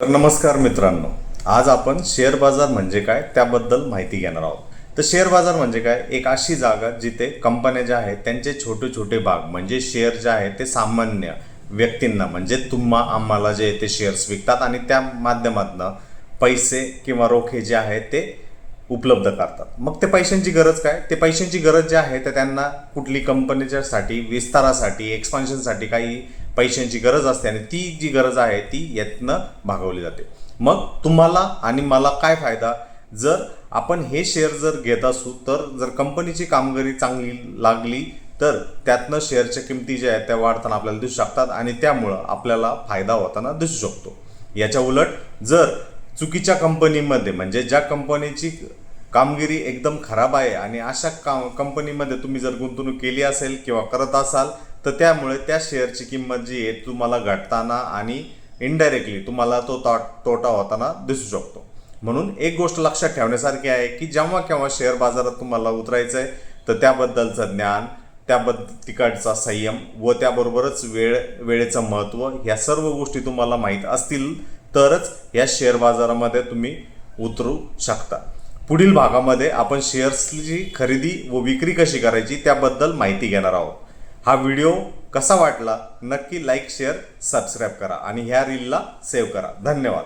तर नमस्कार मित्रांनो आज आपण शेअर बाजार म्हणजे काय त्याबद्दल माहिती घेणार आहोत. तर शेअर बाजार म्हणजे काय? एक अशी जागा जिथे कंपन्या ज्या आहेत त्यांचे छोटे छोटे भाग म्हणजे शेअर जे आहेत ते सामान्य व्यक्तींना म्हणजे तुम्हा आम्हाला जे ते शेअर्स विकतात आणि त्या माध्यमातून पैसे किंवा रोखे जे आहेत ते उपलब्ध करतात. मग ते पैशांची गरज काय? ते पैशांची गरज जी आहे तर त्यांना कुठली कंपनीच्यासाठी विस्तारासाठी एक्सपान्शनसाठी काही पैशांची गरज असते आणि ती जी गरज आहे ती यातनं भागवली जाते. मग तुम्हाला आणि मला काय फायदा? जर आपण हे शेअर जर घेत असू तर जर कंपनीची कामगिरी चांगली लागली तर त्यातनं शेअरच्या किमती ज्या आहेत त्या वाढताना आपल्याला दिसू शकतात आणि त्यामुळं आपल्याला फायदा होताना दिसू शकतो. याच्या उलट जर चुकीच्या कंपनीमध्ये म्हणजे ज्या कंपनीची कामगिरी एकदम खराब आहे आणि अशा का कंपनीमध्ये तुम्ही जर गुंतवणूक केली असेल किंवा करत असाल तर त्यामुळे त्या शेअरची किंमत जी आहे तुम्हाला घटताना आणि इनडायरेक्टली तुम्हाला तो तो तोटा होताना दिसू शकतो. म्हणून एक गोष्ट लक्षात ठेवण्यासारखी आहे की जेव्हा केव्हा शेअर बाजारात तुम्हाला उतरायचं आहे तर त्याबद्दलचं ज्ञान त्याबद्दल तिकडचा संयम व त्याबरोबरच वेळ वेळेचं महत्त्व ह्या सर्व गोष्टी तुम्हाला माहीत असतील तरच या शेअर बाजारामध्ये तुम्ही उतरू शकता. पुढील भागामध्ये आपण शेअर्सची खरेदी व विक्री कशी करायची त्याबद्दल माहिती घेणार आहोत. हा व्हिडिओ कसा वाटला नक्की लाईक शेअर सबस्क्राईब करा आणि ह्या रीलला सेव्ह करा. धन्यवाद.